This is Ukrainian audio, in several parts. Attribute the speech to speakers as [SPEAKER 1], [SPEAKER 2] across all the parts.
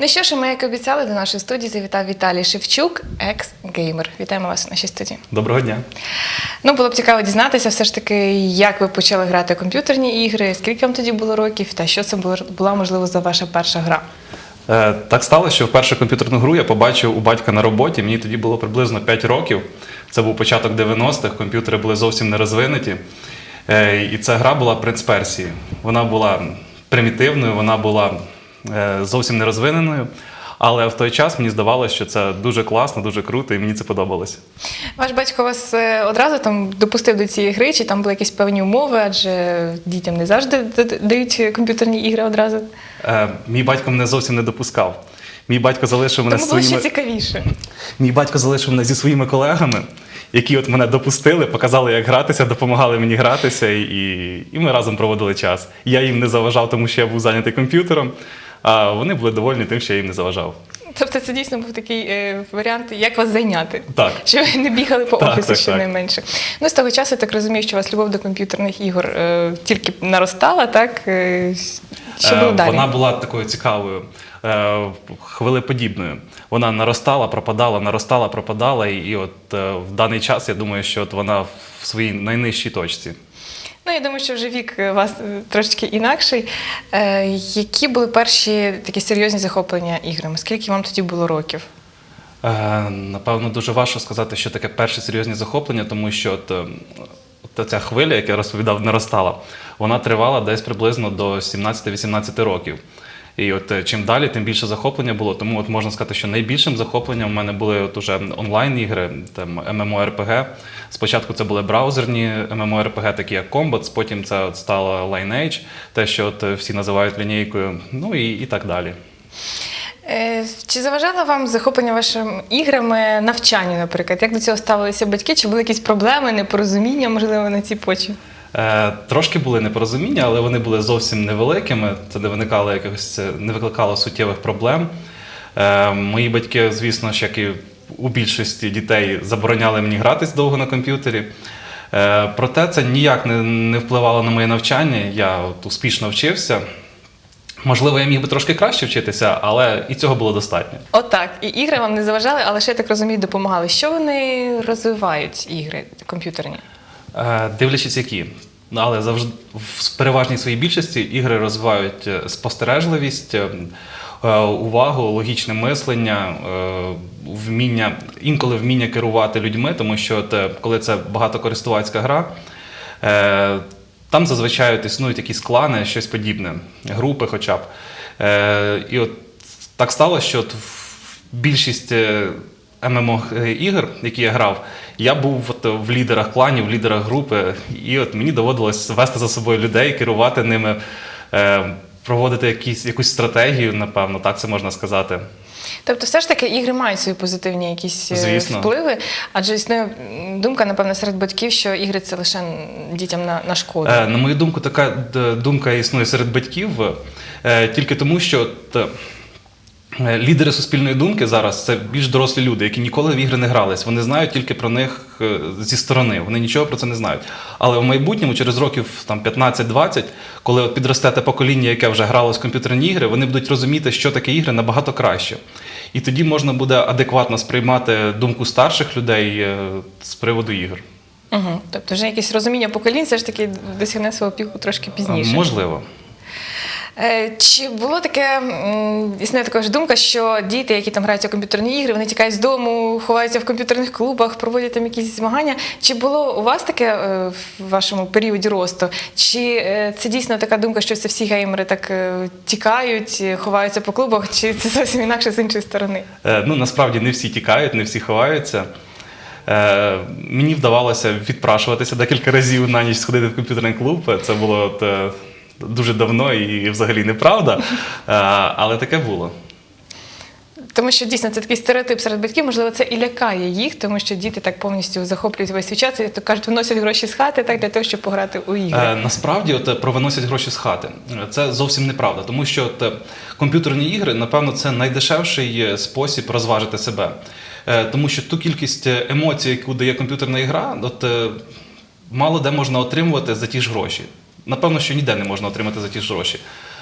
[SPEAKER 1] Ну що ж, ми як обіцяли, до нашої студії завітав Віталій Шевчук, екс-геймер. Вітаємо вас у нашій студії.
[SPEAKER 2] Доброго дня.
[SPEAKER 1] Ну, було б цікаво дізнатися, все ж таки, як ви почали грати комп'ютерні ігри, скільки вам тоді було років, та що це була, можливо, за ваша перша гра.
[SPEAKER 2] Е, так сталося, що вперше комп'ютерну гру я побачив у батька на роботі. Мені тоді було приблизно 5 років. Це був початок 90-х, комп'ютери були зовсім не розвинуті. Е, і ця гра була принц Персії. Вона була примітивною, вона була е, зовсім не розвиненою. Але в той час мені здавалося, що це дуже класно, дуже круто, і мені це подобалося.
[SPEAKER 1] Ваш батько вас е, одразу там допустив до цієї гри, чи там були якісь певні умови, адже дітям не завжди дають комп'ютерні ігри одразу.
[SPEAKER 2] Е, мій батько мене зовсім не допускав. Мій батько залишив мене
[SPEAKER 1] Тому було
[SPEAKER 2] своїми...
[SPEAKER 1] ще цікавіше.
[SPEAKER 2] Мій батько залишив мене зі своїми колегами, які от мене допустили, показали, як гратися, допомагали мені гратися, і, і ми разом проводили час. Я їм не заважав, тому що я був зайнятий комп'ютером, а вони були довольні тим, що я їм не заважав.
[SPEAKER 1] Тобто це дійсно був такий е, варіант, як вас зайняти.
[SPEAKER 2] Так.
[SPEAKER 1] Щоб ви не бігали по
[SPEAKER 2] Так,
[SPEAKER 1] офісу
[SPEAKER 2] так,
[SPEAKER 1] щонайменше. Ну, з того часу я так розумію, що у вас любов до комп'ютерних ігор е, тільки наростала, так? Е, що було
[SPEAKER 2] Е,
[SPEAKER 1] далі?
[SPEAKER 2] Вона була такою цікавою, е, хвилеподібною. Вона наростала, пропадала, наростала, пропадала, і, і от е, в даний час я думаю, що от вона в своїй найнижчій точці.
[SPEAKER 1] Ну, я думаю, що вже вік у вас е, трошки інакший. Е, які були перші такі серйозні захоплення іграми? Скільки вам тоді було років?
[SPEAKER 2] Е, Напевно, дуже важко сказати, що таке перше серйозні захоплення, тому що от, е, от ця хвиля, як я розповідав, наростала, вона тривала десь приблизно до 17-18 років. І от е, чим далі, тим більше захоплення було. Тому от можна сказати, що найбільшим захопленням в мене були от уже онлайн-ігри, там MMORPG. Спочатку це були браузерні MMORPG, такі як Combats, потім це от стало Lineage, те, що от е, всі називають лінійкою, ну і, і так далі.
[SPEAKER 1] Е, Чи заважало вам захоплення вашими іграми навчанню, наприклад? Як до цього ставилися батьки? Чи були якісь проблеми, непорозуміння, можливо, на цій почві?
[SPEAKER 2] Е, Трошки були непорозуміння, але вони були зовсім невеликими. Це не виникало якихось, не викликало суттєвих проблем. Е, Мої батьки, звісно ж, як і у більшості дітей, забороняли мені гратись довго на комп'ютері. Е, Проте це ніяк не, впливало на моє навчання. Я от успішно вчився. Можливо, я міг би трошки краще вчитися, але і цього було достатньо.
[SPEAKER 1] Отак. І ігри вам не заважали, але ще я так розумію, допомагали. Що вони розвивають, ігри комп'ютерні?
[SPEAKER 2] Дивлячись, які. Але завжди в переважній своїй більшості ігри розвивають е, спостережливість, е, е, увагу, логічне мислення, вміння, інколи вміння керувати людьми, тому що от, е, коли це багатокористувацька гра, там зазвичай існують якісь клани, щось подібне, групи хоча б. І от так сталося, що от більшість ММО ігор, які я грав, я був от в лідерах кланів, в лідерах групи, і от мені доводилось вести за собою людей, керувати ними, е, проводити якісь, якусь стратегію, напевно, так це можна сказати.
[SPEAKER 1] Тобто, все ж таки ігри мають свої позитивні якісь е,
[SPEAKER 2] Звісно.
[SPEAKER 1] впливи, адже існує думка, напевно, серед батьків, що ігри це лише дітям на, на шкоду.
[SPEAKER 2] Е, На мою думку, така думка існує серед батьків е, тільки тому, що от, е, лідери суспільної думки зараз це більш дорослі люди, які ніколи в ігри не грались. Вони знають тільки про них е, зі сторони. Вони нічого про це не знають. Але в майбутньому, через років там 15-20, коли от підросте те покоління, яке вже грало в комп'ютерні ігри, вони будуть розуміти, що таке ігри набагато краще. І тоді можна буде адекватно сприймати думку старших людей е, з приводу ігор.
[SPEAKER 1] Угу. Тобто, вже якесь розуміння поколінь все ж таки досягне свого піку трошки пізніше.
[SPEAKER 2] Можливо.
[SPEAKER 1] Е, Чи було таке, існує така ж думка, що діти, які там граються в комп'ютерні ігри, вони тікають з дому, ховаються в комп'ютерних клубах, проводять там якісь змагання. Чи було у вас таке е, в вашому періоді росту? Чи е, це дійсно така думка, що це всі геймери так тікають, ховаються по клубах, чи це зовсім інакше з іншої сторони?
[SPEAKER 2] Ну, насправді не всі тікають, не всі ховаються. Мені вдавалося відпрашуватися декілька разів на ніч сходити в комп'ютерний клуб. Це було от, дуже давно і взагалі неправда. Е, але таке було.
[SPEAKER 1] Тому що дійсно це такий стереотип серед батьків, можливо, це і лякає їх, тому що діти так повністю захоплюють весь свій час, і то кажуть, виносять гроші з хати так для того, щоб пограти у ігри.
[SPEAKER 2] Е, насправді, от, е, про виносять гроші з хати. Це зовсім неправда, тому що от, е, комп'ютерні ігри, напевно, це найдешевший спосіб розважити себе. Е, Тому що ту кількість емоцій, яку дає комп'ютерна ігра, от, мало де можна отримувати за ті ж гроші. Напевно, що ніде не можна отримати за ті ж гроші.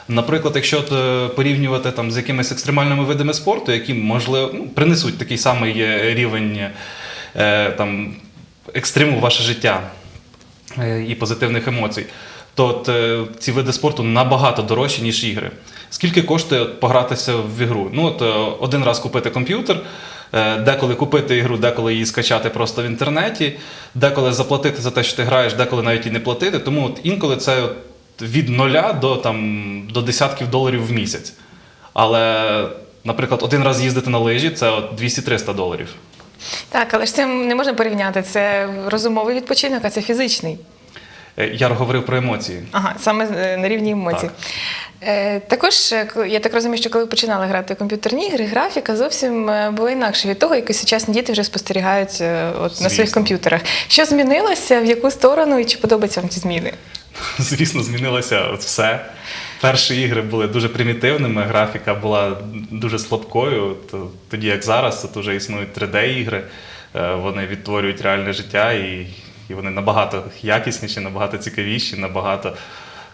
[SPEAKER 2] Наприклад, якщо е, порівнювати там з якимись екстремальними видами спорту, які можливо ну, принесуть такий самий е, рівень е, там, екстриму в ваше життя е, і позитивних емоцій, то от, е, ці види спорту набагато дорожчі, ніж ігри. Скільки коштує погратися в ігру? Ну, от, е, один раз купити комп'ютер, деколи купити ігру, деколи її скачати просто в інтернеті, деколи заплатити за те, що ти граєш, деколи навіть і не платити. Тому от, інколи це от, від нуля до, там, до десятків доларів в місяць. Але, наприклад, один раз їздити на лижі це от 200-300 доларів.
[SPEAKER 1] Так, але ж це не можна порівняти. Це розумовий відпочинок, а це фізичний.
[SPEAKER 2] Е, Я говорив про емоції.
[SPEAKER 1] Ага, саме е, на рівні емоцій.
[SPEAKER 2] Так.
[SPEAKER 1] Е, також я так розумію, що коли ви починали грати в комп'ютерні ігри, графіка зовсім була інакша від того, як сучасні діти вже спостерігають от, на своїх комп'ютерах. Що змінилося, в яку сторону і чи подобаються вам ці зміни?
[SPEAKER 2] Звісно, змінилося от все. Перші ігри були дуже примітивними, графіка була дуже слабкою. Тоді як зараз, тут вже існують 3D-ігри, е, вони відтворюють реальне життя і, і вони набагато якісніші, набагато цікавіші, набагато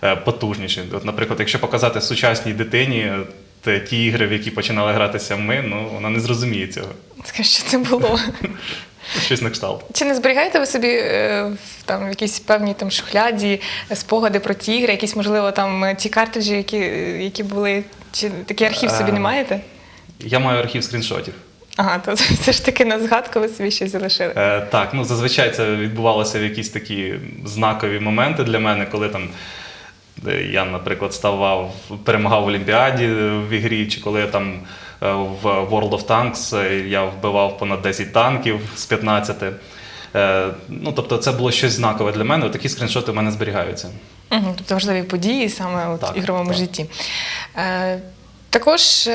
[SPEAKER 2] е, потужніші. От, наприклад, якщо показати сучасній дитині те- ті ігри, в які починали гратися ми, ну вона не зрозуміє цього.
[SPEAKER 1] Скажіть, що це було?
[SPEAKER 2] Щось на кшталт.
[SPEAKER 1] Чи не зберігаєте ви собі е, там в якійсь певній там шухляді е, спогади про ті ігри, якісь можливо там е, ті картриджі, які, е, які були, чи такий архів собі не
[SPEAKER 2] Е.
[SPEAKER 1] маєте?
[SPEAKER 2] Я маю архів скріншотів.
[SPEAKER 1] Ага, то це ж таки на згадку ви собі щось залишили.
[SPEAKER 2] Е, так, ну зазвичай це відбувалося в якісь такі знакові моменти для мене, коли там я, наприклад, ставав, перемагав в Олімпіаді в ігрі, чи коли я там е, в World of Tanks е, я вбивав понад 10 танків з 15. Е, Ну, тобто, це було щось знакове для мене. Такі скріншоти в мене зберігаються.
[SPEAKER 1] Угу, тобто важливі події саме в ігровому
[SPEAKER 2] так.
[SPEAKER 1] житті. Е, також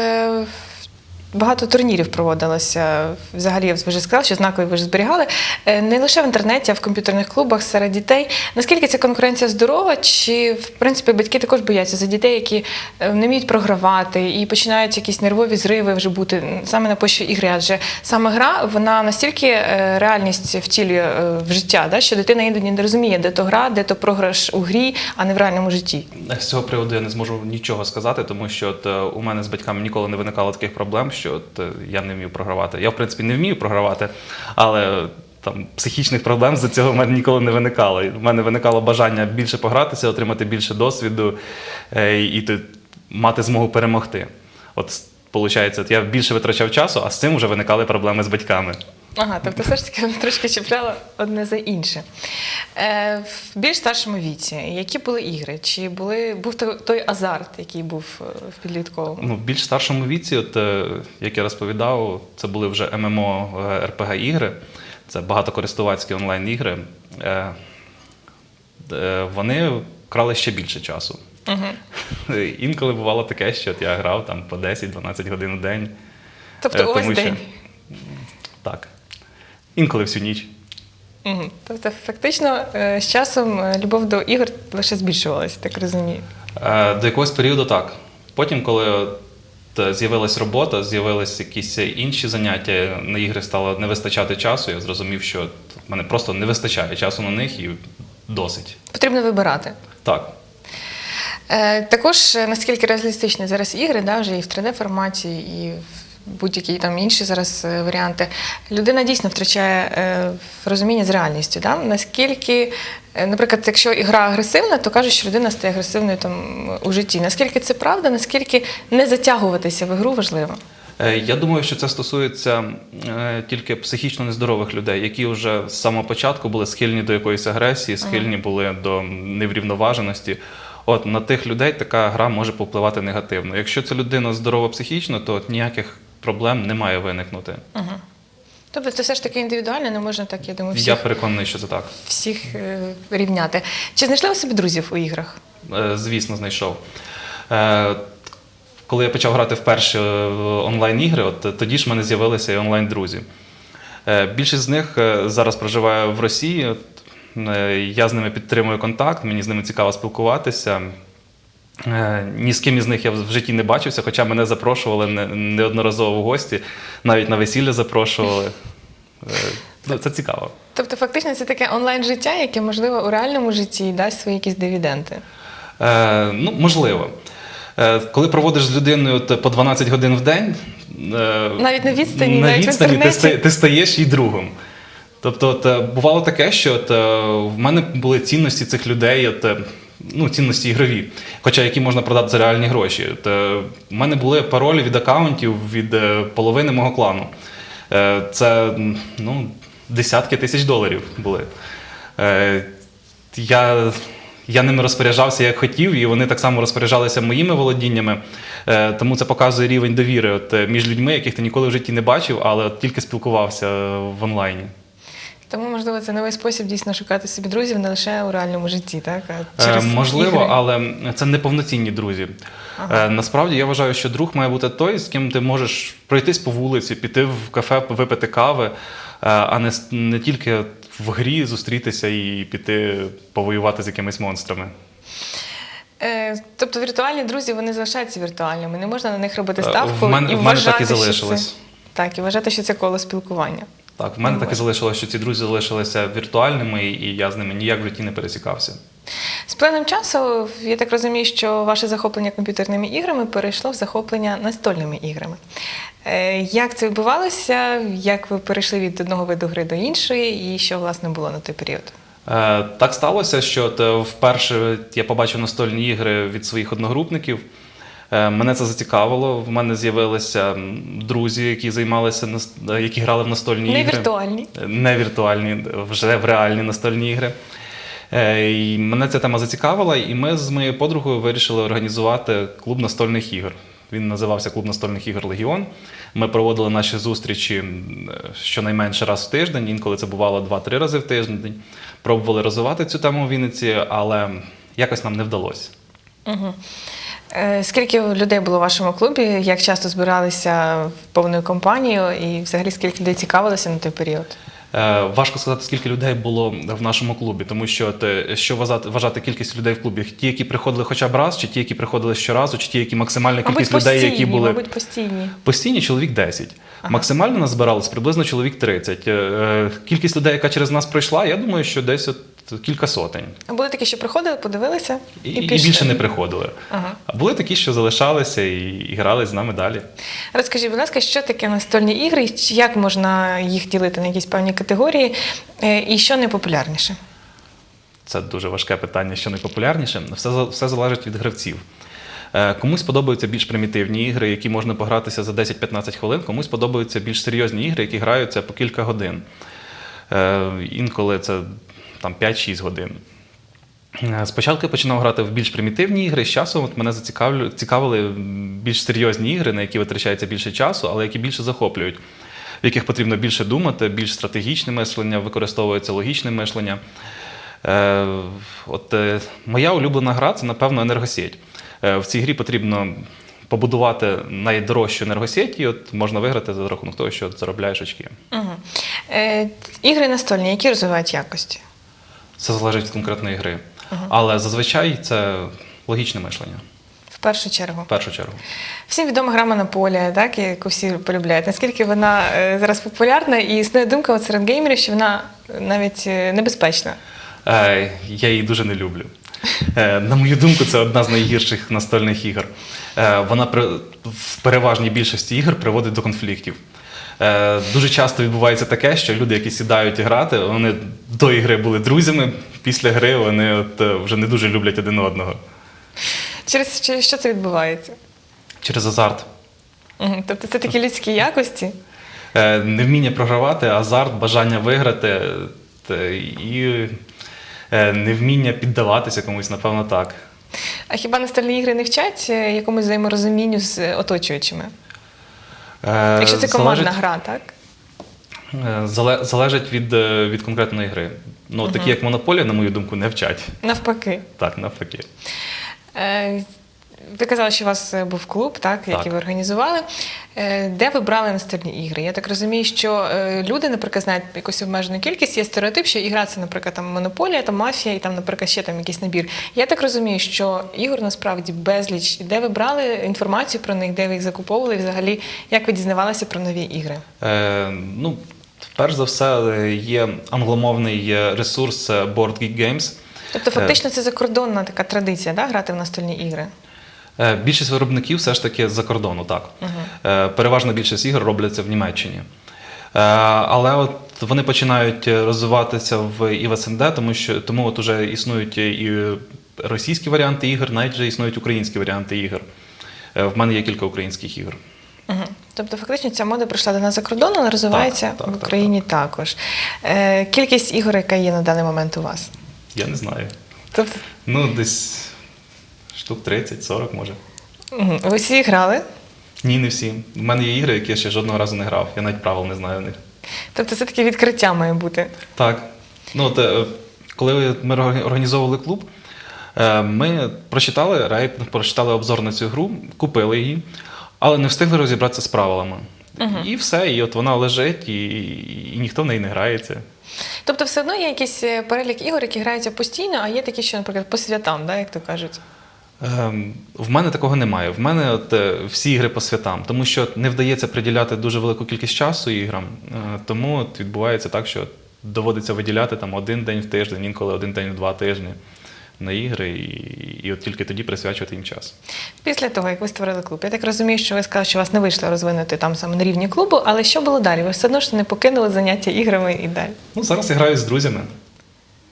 [SPEAKER 1] багато турнірів проводилося. Взагалі, ви вже сказали, що знакові ви ж зберігали. Е, не лише в інтернеті, а в комп'ютерних клубах серед дітей. Наскільки ця конкуренція здорова? Чи в принципі батьки також бояться за дітей, які е, не вміють програвати і починають якісь нервові зриви вже бути саме на почві ігри? Адже саме гра вона настільки е, реальність втілює в життя, да, що дитина іноді не розуміє, де то гра, де то програш у грі, а не в реальному житті.
[SPEAKER 2] З цього приводу я не зможу нічого сказати, тому що от, у мене з батьками ніколи не виникало таких проблем, що от, е, я не вмів програвати. Я, в принципі, не вмію програвати, але там психічних проблем з цього в мене ніколи не виникало. У мене виникало бажання більше погратися, отримати більше досвіду е, і тут мати змогу перемогти. От, от я більше витрачав часу, а з цим вже виникали проблеми з батьками.
[SPEAKER 1] Ага, тобто все ж таки трошки чіпляло одне за інше. Е, в більш старшому віці, які були ігри? Чи були, був той, азарт, який був е, в підлітковому?
[SPEAKER 2] Ну, в більш старшому віці, от, е, як я розповідав, це були вже ММО РПГ ігри, це багатокористувацькі онлайн-ігри. Е, е, Вони крали ще більше часу.
[SPEAKER 1] Угу.
[SPEAKER 2] Інколи бувало таке, що от я грав там по 10-12 годин у день.
[SPEAKER 1] Тобто
[SPEAKER 2] Е, тому що-
[SPEAKER 1] день.
[SPEAKER 2] Так. Інколи всю ніч.
[SPEAKER 1] Угу. Тобто, фактично, е, з часом е, любов до ігор лише збільшувалася, так розумію.
[SPEAKER 2] Е, До якогось періоду так. Потім, коли з'явилась робота, з'явились якісь інші заняття, на ігри стало не вистачати часу, я зрозумів, що в мене просто не вистачає часу на них і досить.
[SPEAKER 1] Потрібно вибирати.
[SPEAKER 2] Так.
[SPEAKER 1] Також наскільки реалістичні зараз ігри, да, вже і в 3D-форматі, і в будь-які там інші зараз е, варіанти. Людина дійсно втрачає е, розуміння з реальністю. Да? Наскільки, е, наприклад, якщо ігра агресивна, то кажуть, що людина стає агресивною там у житті. Наскільки це правда, наскільки не затягуватися в ігру важливо?
[SPEAKER 2] Я думаю, що це стосується тільки психічно нездорових людей, які вже з самого початку були схильні до якоїсь агресії, схильні були до неврівноваженості. От на тих людей така гра може повпливати негативно. Якщо ця людина здорова психічно, то от ніяких проблем не має виникнути.
[SPEAKER 1] Угу. Тобто це все ж таки індивідуально, не можна так, я думаю, всіх,
[SPEAKER 2] Я переконаний, що це так.
[SPEAKER 1] всіх е, рівняти. Чи знайшли ви собі друзів у іграх?
[SPEAKER 2] Е, Звісно, знайшов. Е, Коли я почав грати вперше онлайн-ігри, от тоді ж в мене з'явилися і онлайн-друзі. Більшість з них зараз проживає в Росії. Я з ними підтримую контакт, мені з ними цікаво спілкуватися. Е, Ні з ким із них я в житті не бачився, хоча мене запрошували неодноразово в гості, навіть на весілля запрошували. Е, Ну, це цікаво.
[SPEAKER 1] Тобто, фактично, це таке онлайн життя, яке можливо у реальному житті дасть свої якісь дивіденди.
[SPEAKER 2] Е, ну, можливо. Е, коли проводиш з людиною по 12 годин в день, е,
[SPEAKER 1] Навіть на відстані,
[SPEAKER 2] на
[SPEAKER 1] навіть в
[SPEAKER 2] відстані ти, ти стаєш їй другом. Тобто, от, е, бувало таке, що от, в мене були цінності цих людей, от, ну, цінності ігрові, хоча які можна продати за реальні гроші. От, е, в мене були паролі від акаунтів від е, половини мого клану. Е, Це ну, десятки тисяч доларів були. Я, я ними розпоряджався як хотів, і вони так само розпоряджалися моїми володіннями. Тому це показує рівень довіри от, між людьми, яких ти ніколи в житті не бачив, але от тільки спілкувався в онлайні.
[SPEAKER 1] Тому, можливо, це новий спосіб дійсно шукати собі друзів не лише у реальному житті, так? А
[SPEAKER 2] Е, Можливо,
[SPEAKER 1] ігри.
[SPEAKER 2] але це не повноцінні друзі. Е, Насправді я вважаю, що друг має бути той, з ким ти можеш пройтись по вулиці, піти в кафе, випити кави, е, а не, не тільки в грі зустрітися і піти повоювати з якимись монстрами.
[SPEAKER 1] Е, Тобто віртуальні друзі вони залишаються віртуальними. Не можна на них робити
[SPEAKER 2] Е,
[SPEAKER 1] ставку
[SPEAKER 2] в мене-
[SPEAKER 1] і
[SPEAKER 2] в мене так і
[SPEAKER 1] вважати,
[SPEAKER 2] залишилось.
[SPEAKER 1] це так, і вважати, що це коло спілкування.
[SPEAKER 2] Так, в мене
[SPEAKER 1] Ну,
[SPEAKER 2] так і залишилося, що ці друзі залишилися віртуальними, і я з ними ніяк в житті не пересікався.
[SPEAKER 1] З плином часу, я так розумію, що ваше захоплення комп'ютерними іграми перейшло в захоплення настольними іграми. Е, Як це відбувалося? Як ви перейшли від одного виду гри до іншої, і що власне було на той період?
[SPEAKER 2] Е, Так сталося, що вперше я побачив настольні ігри від своїх одногрупників. Е, Мене це зацікавило. В мене з'явилися друзі, які займалися е, які грали в настольні
[SPEAKER 1] Не
[SPEAKER 2] ігри.
[SPEAKER 1] віртуальні.
[SPEAKER 2] Е, Не віртуальні, вже в реальні настольні ігри. Е, І мене ця тема зацікавила, і ми з моєю подругою вирішили організувати клуб настольних ігор. Він називався Клуб настольних ігор Легіон. Ми проводили наші зустрічі щонайменше раз в тиждень, інколи це бувало 2-3 рази в тиждень. Пробували розвивати цю тему в Вінниці, але якось нам не вдалося.
[SPEAKER 1] Угу. Скільки людей було в вашому клубі? Як часто збиралися в повною компанією? І взагалі скільки людей цікавилося на той період?
[SPEAKER 2] Е, Важко сказати, скільки людей було в нашому клубі, тому що от, е, що вважати, вважати кількість людей в клубі? Ті, які приходили хоча б раз, чи ті, які приходили щоразу, чи ті, які максимальна
[SPEAKER 1] Мабуть,
[SPEAKER 2] кількість
[SPEAKER 1] постійні,
[SPEAKER 2] людей, які були
[SPEAKER 1] мабуть, постійні.
[SPEAKER 2] постійні чоловік 10. Максимально нас збиралось приблизно чоловік 30. Е, е, Кількість людей, яка через нас пройшла, я думаю, що десь от кілька сотень.
[SPEAKER 1] А були такі, що приходили, подивилися і,
[SPEAKER 2] І, і більше не приходили.
[SPEAKER 1] Ага.
[SPEAKER 2] А були такі, що залишалися і, і грали з нами далі.
[SPEAKER 1] Розкажіть, будь ласка, що таке настольні ігри, як можна їх ділити на якісь певні категорії, е, і що найпопулярніше?
[SPEAKER 2] Це дуже важке питання, що найпопулярніше. Все, все залежить від гравців. Е, Комусь подобаються більш примітивні ігри, які можна погратися за 10-15 хвилин, комусь подобаються більш серйозні ігри, які граються по кілька годин. Е, Інколи це там 5-6 годин. Е, Спочатку я починав грати в більш примітивні ігри. З часом от мене зацікавлю- цікавили більш серйозні ігри, на які витрачається більше часу, але які більше захоплюють, в яких потрібно більше думати, більш стратегічне мислення, використовується логічне мислення. Е, от, е, моя улюблена гра це, напевно, енергосеть. Е, в цій грі потрібно побудувати найдорожчу енергосеть, і от можна виграти за рахунок того, що заробляєш очки.
[SPEAKER 1] Угу. Е, ігри настольні, які розвивають якості?
[SPEAKER 2] Це залежить від конкретної гри. Але зазвичай це логічне мишлення,
[SPEAKER 1] В першу чергу.
[SPEAKER 2] в першу чергу.
[SPEAKER 1] Всім відома гра Монополія, так, яку всі полюбляють. Наскільки вона е, зараз популярна, і існує думка от серед геймерів, що вона навіть е, небезпечна.
[SPEAKER 2] Е, я її дуже не люблю. Е, на мою думку, це одна з найгірших настольних ігор. Е, вона при, в переважній більшості ігор приводить до конфліктів. Е, дуже часто відбувається таке, що люди, які сідають грати, вони до ігри були друзями, після гри вони от, е, вже не дуже люблять один одного.
[SPEAKER 1] Через через що це відбувається?
[SPEAKER 2] Через азарт.
[SPEAKER 1] Угу. Тобто це такі людські якості.
[SPEAKER 2] Е, невміння програвати, азарт, бажання виграти і е, невміння піддаватися комусь, напевно, так.
[SPEAKER 1] А хіба настольні ігри не вчать якомусь взаєморозумінню з оточуючими?
[SPEAKER 2] Е,
[SPEAKER 1] Якщо це командна
[SPEAKER 2] залежить-
[SPEAKER 1] гра, так?
[SPEAKER 2] Е, Залежить від, е, від конкретної гри. Ну, такі як монополія, на мою думку, не вчать.
[SPEAKER 1] Навпаки.
[SPEAKER 2] Так, навпаки.
[SPEAKER 1] Е, Ви казали, що у вас е, був клуб, так, який ви організували. Е, Де ви брали настольні ігри? Я так розумію, що е, люди, наприклад, знають якусь обмежену кількість, є стереотип, що ігра це, наприклад, там монополія, там мафія, і там, наприклад, ще там якийсь набір. Я так розумію, що ігор насправді безліч. Де ви брали інформацію про них, де ви їх закуповували, і взагалі як ви дізнавалися про нові ігри?
[SPEAKER 2] Е, ну, Перш за все, є англомовний ресурс Board Geek Games.
[SPEAKER 1] Тобто, фактично, це закордонна така традиція, да, грати в настольні ігри.
[SPEAKER 2] Е, Більшість виробників все ж таки з-за кордону, так. Е, Переважна більшість ігор робляться в Німеччині. Е, Але от вони починають розвиватися в і в СНД, тому що тому от уже існують і російські варіанти ігор, навіть вже існують українські варіанти ігор. В мене є кілька українських ігор.
[SPEAKER 1] Угу. Тобто, фактично, ця мода прийшла до нас за кордону, але розвивається
[SPEAKER 2] так,
[SPEAKER 1] в
[SPEAKER 2] так,
[SPEAKER 1] Україні також. Е, кількість ігор, яка є на даний момент у вас.
[SPEAKER 2] Я не знаю.
[SPEAKER 1] Тобто,
[SPEAKER 2] Ну, десь штук 30-40 може.
[SPEAKER 1] мгм. ви всі грали?
[SPEAKER 2] Ні, не всі. У мене є ігри, які я ще жодного разу не грав. Я навіть правил не знаю в них.
[SPEAKER 1] Тобто, це таке відкриття має бути.
[SPEAKER 2] Так. Ну, от, е, коли ми орга- організовували клуб, е, ми прочитали рейд, прочитали обзор на цю гру, купили її, але не встигли розібратися з правилами. І все, і от вона лежить, і, і ніхто в неї не грається.
[SPEAKER 1] Тобто, все одно є якийсь е, перелік ігор, які граються постійно, а є такі, що, наприклад, по святам, да, як то кажуть.
[SPEAKER 2] Ем, В мене такого немає. В мене от, е, всі ігри по святам, тому що не вдається приділяти дуже велику кількість часу іграм. Е, Тому от відбувається так, що доводиться виділяти там один день в тиждень, інколи один день в два тижні на ігри, і, і от тільки тоді присвячувати їм час.
[SPEAKER 1] Після того, як ви створили клуб, я так розумію, що ви сказали, що вас не вийшло розвинути там саме на рівні клубу, але що було далі? Ви все одно ж не покинули заняття іграми і далі
[SPEAKER 2] Ну, зараз я граю з друзями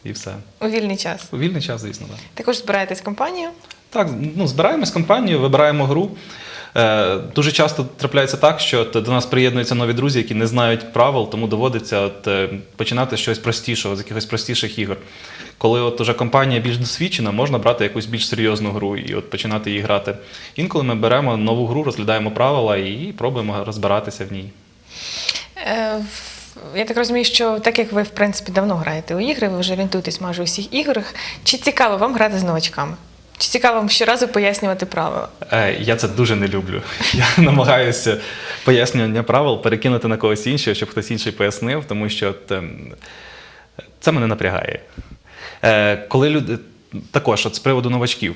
[SPEAKER 2] і все.
[SPEAKER 1] у вільний час.
[SPEAKER 2] У вільний час, звісно, так.
[SPEAKER 1] Також збираєтесь в компанію.
[SPEAKER 2] Так, ну, збираємось компанією, вибираємо гру. Е, дуже часто трапляється так, що от до нас приєднуються нові друзі, які не знають правил, тому доводиться от, е, починати з щось простішого, з якихось простіших ігор. Коли от уже компанія більш досвідчена, можна брати якусь більш серйозну гру і от починати її грати. Інколи ми беремо нову гру, розглядаємо правила і пробуємо розбиратися в ній.
[SPEAKER 1] Е, Я так розумію, що так як ви в принципі давно граєте у ігри, ви вже орієнтуєтесь майже у всіх іграх. Чи цікаво вам грати з новачками? Чи цікаво вам щоразу пояснювати правила?
[SPEAKER 2] Е, Я це дуже не люблю. Я намагаюся пояснювання правил перекинути на когось іншого, щоб хтось інший пояснив, тому що ем, це мене напрягає. Е, Коли люди. Також, от з приводу новачків.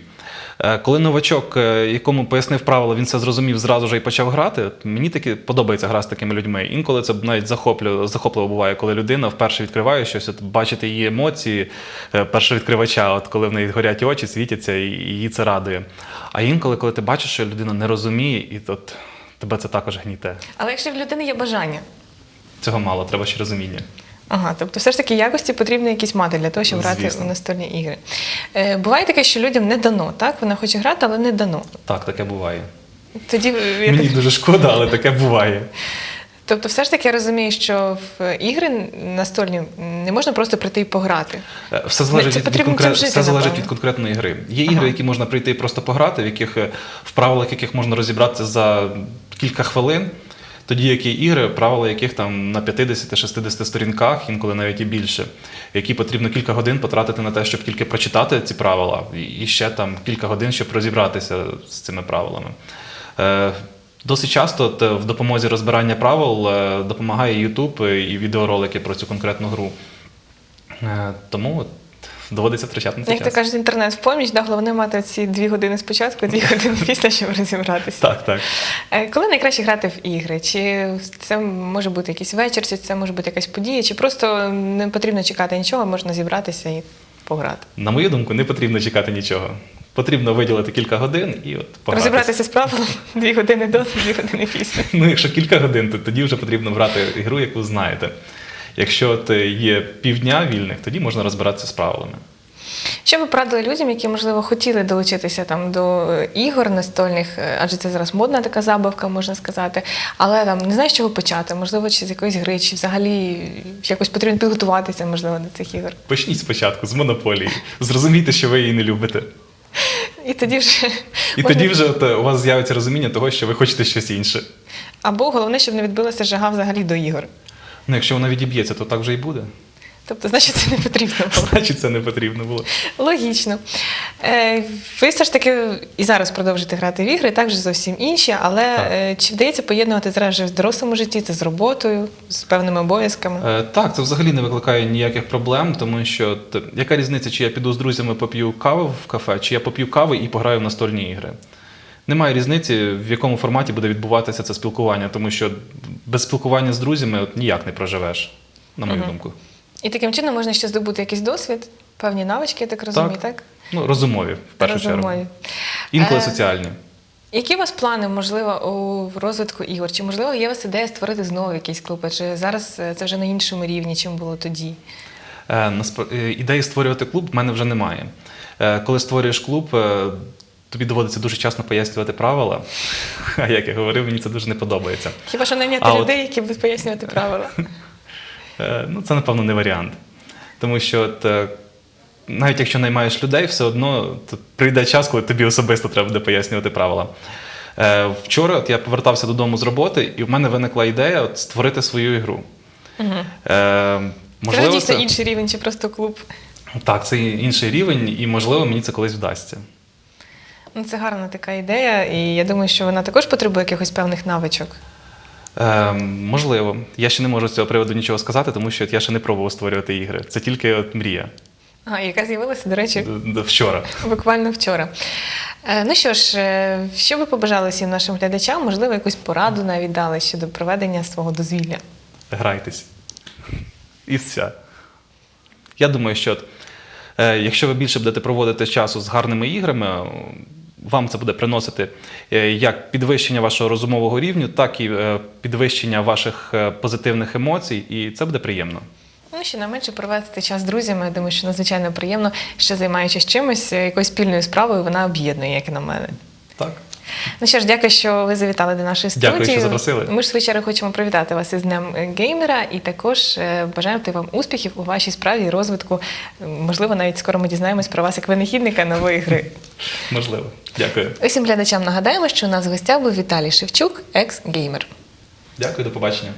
[SPEAKER 2] Е, Коли новачок, е, якому пояснив правила, він це зрозумів зразу ж і почав грати. Мені таки подобається гра з такими людьми. Інколи це навіть захоплює, захопливо буває, коли людина вперше відкриває щось, от бачити її емоції е, першого відкривача, от коли в неї горять очі, світяться, і її це радує. А інколи, коли ти бачиш, що людина не розуміє, і от тебе це також гніте.
[SPEAKER 1] Але якщо в людини є бажання,
[SPEAKER 2] Цього мало, треба ще розуміння.
[SPEAKER 1] Ага, тобто все ж таки якості потрібно якісь мати для того, щоб грати у настольні ігри. Е, буває таке, що людям не дано, так? Вона хоче грати, але не дано.
[SPEAKER 2] Так, таке буває.
[SPEAKER 1] Тоді е,
[SPEAKER 2] Мені
[SPEAKER 1] так-
[SPEAKER 2] дуже шкода, але таке буває.
[SPEAKER 1] Тобто, все ж таки я розумію, що в ігри настольні не можна просто прийти і пограти.
[SPEAKER 2] Е, Все залежить,
[SPEAKER 1] Це
[SPEAKER 2] від,
[SPEAKER 1] потрібно
[SPEAKER 2] конкрет-
[SPEAKER 1] жити,
[SPEAKER 2] все залежить від конкретної гри. Є ігри, які можна прийти і просто пограти, в яких е, в правилах яких можна розібратися за кілька хвилин. Тоді як є ігри, правила яких там на 50-60 сторінках, інколи навіть і більше, які потрібно кілька годин потратити на те, щоб тільки прочитати ці правила, і- ще там кілька годин, щоб розібратися з цими правилами. Е, Досить часто в допомозі розбирання правил е, допомагає YouTube і відеоролики про цю конкретну гру. Е, Тому доводиться втрачати на це
[SPEAKER 1] Як
[SPEAKER 2] час.
[SPEAKER 1] кажуть, інтернет в поміч, да, головне мати ці дві години спочатку, дві години після, щоб розібратися.
[SPEAKER 2] Так, так.
[SPEAKER 1] Е, Коли найкраще грати в ігри? Чи це може бути якийсь вечір, чи це може бути якась подія, чи просто не потрібно чекати нічого, можна зібратися і пограти?
[SPEAKER 2] На мою думку, не потрібно чекати нічого. Потрібно виділити кілька годин і от погратися.
[SPEAKER 1] Розібратися з правилом дві години до, дві години після.
[SPEAKER 2] Ну, якщо кілька годин, то тоді вже потрібно брати ігру, яку знаєте. Якщо е, є півдня вільних, тоді можна розбиратися з правилами.
[SPEAKER 1] Що ви порадили людям, які, можливо, хотіли долучитися там до е, ігор настольних, е, адже це зараз модна така забавка, можна сказати, але там не знаєш, з чого почати, можливо, чи з якоїсь гри, чи взагалі якось потрібно підготуватися, можливо, до цих ігор.
[SPEAKER 2] Почніть спочатку з монополії. Зрозумійте, що ви її не любите.
[SPEAKER 1] І тоді вже
[SPEAKER 2] І
[SPEAKER 1] можна-
[SPEAKER 2] тоді вже у вас з'явиться розуміння того, що ви хочете щось інше.
[SPEAKER 1] або головне, щоб не відбилася жага взагалі до ігор.
[SPEAKER 2] Ну, якщо вона відіб'ється, то так вже і буде.
[SPEAKER 1] Тобто, значить, це не потрібно було.
[SPEAKER 2] Значить, це не потрібно було.
[SPEAKER 1] Логічно. Е, ви все ж таки і зараз продовжуєте грати в ігри, також зовсім інші, але
[SPEAKER 2] Так.
[SPEAKER 1] е, чи вдається поєднувати зараз вже в дорослому житті це з роботою, з певними обов'язками?
[SPEAKER 2] Е, Так, це взагалі не викликає ніяких проблем, тому що яка різниця, чи я піду з друзями поп'ю каву в кафе, чи я поп'ю кави і пограю в настольні ігри. Немає різниці, в якому форматі буде відбуватися це спілкування, тому що без спілкування з друзями от, ніяк не проживеш. на мою
[SPEAKER 1] Мгм.
[SPEAKER 2] думку.
[SPEAKER 1] І таким чином можна ще здобути якийсь досвід, певні навички, я так розумію, так?
[SPEAKER 2] Ну, розумові, в першу чергу.
[SPEAKER 1] Розумові.
[SPEAKER 2] Інколи
[SPEAKER 1] Е,
[SPEAKER 2] соціальні.
[SPEAKER 1] Які у вас плани, можливо, у розвитку ігор? Чи можливо є у вас ідея створити знову якийсь клуб? Чи зараз е, це вже на іншому рівні, чим було тоді?
[SPEAKER 2] Е, е, Ідеї створювати клуб в мене вже немає. Е, Коли створюєш клуб, е, тобі доводиться дуже часто пояснювати правила. А як я говорив, мені це дуже не подобається.
[SPEAKER 1] Хіба що найняти
[SPEAKER 2] А от-
[SPEAKER 1] людей, які будуть пояснювати правила?
[SPEAKER 2] Е, Ну, це, напевно, не варіант. Тому що от, е, навіть якщо наймаєш людей, все одно прийде час, коли тобі особисто треба буде пояснювати правила. Е, Вчора от я повертався додому з роботи, і в мене виникла ідея от, створити свою ігру.
[SPEAKER 1] Угу.
[SPEAKER 2] Е,
[SPEAKER 1] Це дійсно
[SPEAKER 2] це,
[SPEAKER 1] інший рівень, чи просто клуб?
[SPEAKER 2] так, це інший рівень, і можливо мені це колись вдасться.
[SPEAKER 1] Ну, це гарна така ідея, і я думаю, що вона також потребує якихось певних навичок.
[SPEAKER 2] Е, можливо, я ще не можу з цього приводу нічого сказати, тому що от я ще не пробував створювати ігри. Це тільки от мрія.
[SPEAKER 1] А, яка з'явилася, до речі,
[SPEAKER 2] Вчора.
[SPEAKER 1] буквально вчора. Е, Ну що ж, е, що ви побажали всім нашим глядачам? Можливо, якусь пораду навіть дали щодо проведення свого дозвілля.
[SPEAKER 2] Грайтесь. І все. Я думаю, що от, е, якщо ви більше будете проводити часу з гарними іграми, вам це буде приносити е, як підвищення вашого розумового рівню, так і е, підвищення ваших е, позитивних емоцій, і це буде приємно.
[SPEAKER 1] Ну, ще не менше провести час з друзями. Я думаю, що надзвичайно приємно, що займаючись чимось, якоюсь спільною справою, вона об'єднує, як і на мене.
[SPEAKER 2] Так.
[SPEAKER 1] Ну що ж, дякую, що ви завітали до нашої студії.
[SPEAKER 2] Дякую, що запросили.
[SPEAKER 1] Ми ж звичайно хочемо привітати вас із Днем геймера і також е, бажаємо вам успіхів у вашій справі і розвитку. Можливо, навіть скоро ми дізнаємось про вас як винахідника нової гри.
[SPEAKER 2] Можливо. Дякую.
[SPEAKER 1] Усім глядачам нагадаємо, що у нас в гостях був Віталій Шевчук, екс-геймер.
[SPEAKER 2] Дякую, до побачення.